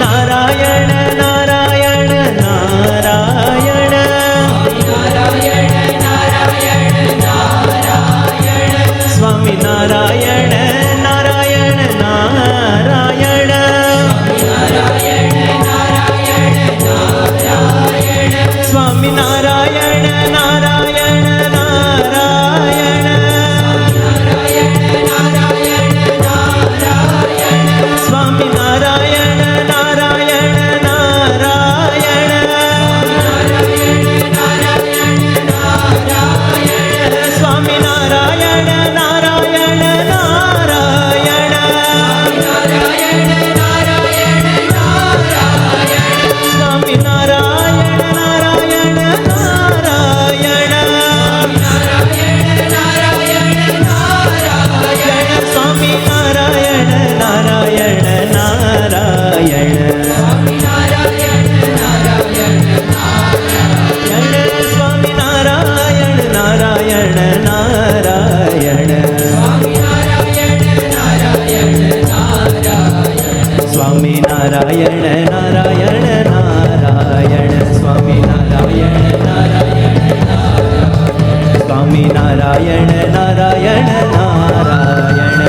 Narayana Narayana Narayana Narayana.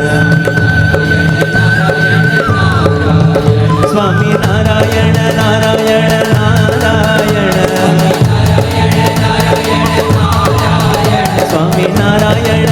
Swami Narayana Narayana Narayana. Swami Narayana